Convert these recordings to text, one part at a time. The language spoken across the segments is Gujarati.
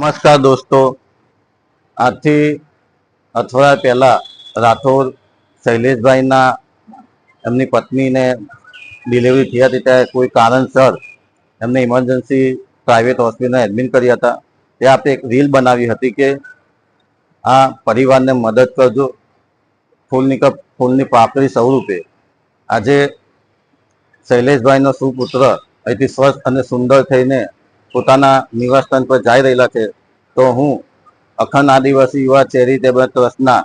નમસ્કાર દોસ્તો. આજથી અઠવાડિયા પહેલાં રાઠોડ શૈલેષભાઈના એમની પત્નીને ડિલિવરી થઈ હતી. ત્યારે કોઈ કારણસર એમને ઇમરજન્સી પ્રાઇવેટ હોસ્પિટલમાં એડમિટ કર્યા હતા. ત્યાં આપણે એક રીલ બનાવી હતી કે આ પરિવારને મદદ કરજો. ફૂલની કપ, ફૂલની પાકડી સ્વરૂપે. આજે શૈલેષભાઈનો સુપુત્ર અહીંથી સ્વસ્થ અને સુંદર થઈને પોતાના નિવાસસ્થાન પર જઈ રહેલા છે, તો હું અખંડ આદિવાસી યુવા ચેરિટેબલ ટ્રસ્ટના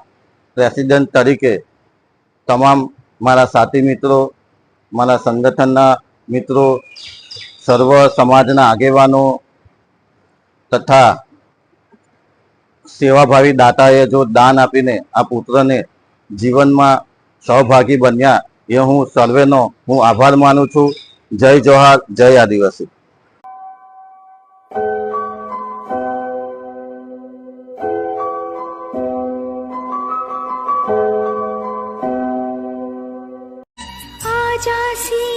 પ્રેસિડેન્ટ તરીકે તમામ મારા સાથી મિત્રો, મારા સંગઠનના મિત્રો, સર્વ સમાજના આગેવાનો તથા સેવાભાવી દાતાએ જો દાન આપીને આ પુત્રને જીવનમાં સહભાગી બન્યા, એ હું સર્વેનો હું આભાર માનું છું. જય જોહાર જય આદિવાસી. চাষী